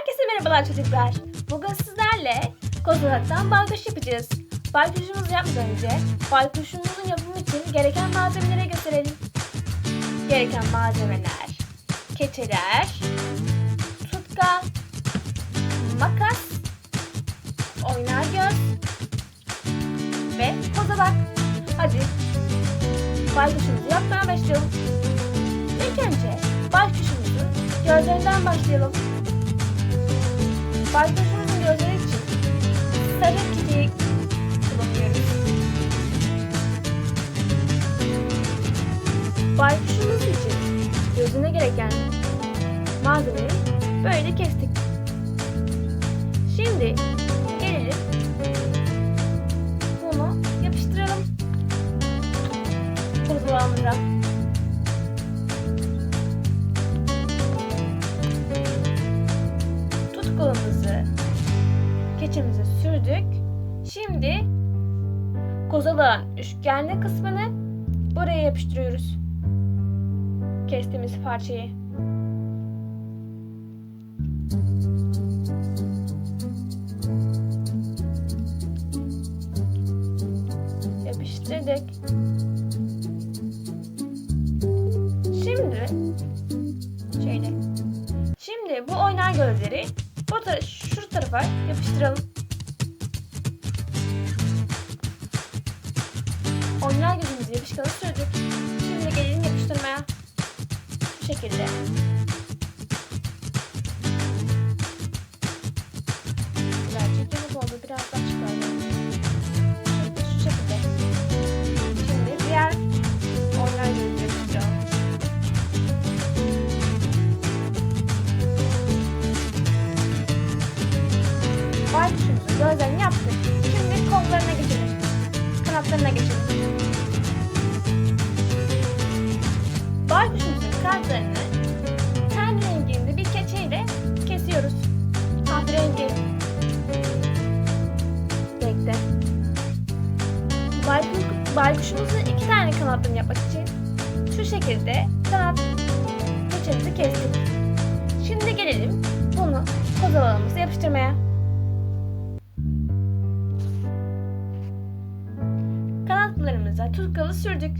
Herkese merhabalar çocuklar. Bugün sizlerle kozalaktan baykuş yapacağız. Baykuşumuzu yapmadan önce baykuşumuzun yapımı için gereken malzemeleri gösterelim. Gereken malzemeler, keçeler, tutkal, makas, oynar göz ve kozalak. Hadi baykuşumuzu yapmaya başlayalım. İlk önce baykuşumuzun gözlerinden başlayalım. Baykuşumuzun gözleri için sarı çiçeği kullanıyoruz. Baykuşumuz için gözüne gereken malzemeyi böyle kestik. Şimdi gelelim bunu yapıştıralım. Kurzulağımıza. Keçimize sürdük. Şimdi kozalağın üçgenli kısmını buraya yapıştırıyoruz. Kestiğimiz parçayı. Yapıştırdık. Şimdi şöyle Şimdi bu oynar gözleri bu tara şu tarafa yapıştıralım. Oynar gözümüzü yapışkanı sürdük. Şimdi gelelim yapıştırmaya. Bu şekilde. Gözlerini yaptık. Şimdi kollarına geçelim. Kanatlarına geçelim. Baykuşumuzun kanatlarını ten renginde bir keçeyle kesiyoruz. Kahverengi renkte. Baykuş, baykuşumuzun iki tane kanatlarını yapmak için şu şekilde kanat keçemizi kestik. Şimdi gelelim bunu kozalağımıza yapıştırmaya. Kanatlarımıza tutkalı sürdük.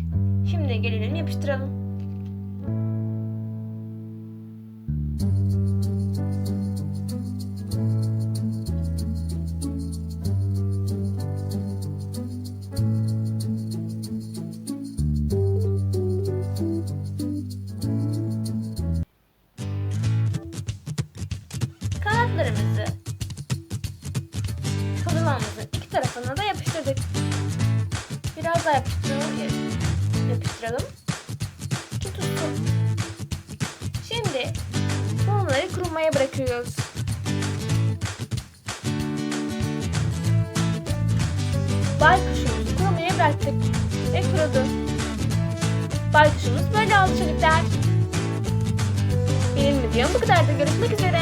Şimdi gelelim yapıştıralım. Kanatlarımızı kozalağımızın iki tarafına da yapıştırdık. Biraz yapıştıralım. Yapıştıralım. Tutsun. Şimdi bunları kurumaya bırakıyoruz. Baykuşumuzu kurumaya bıraktık ve kurudu. Baykuşumuz böyle oldu çocuklar. Benim videom bu kadar da görüşmek üzere.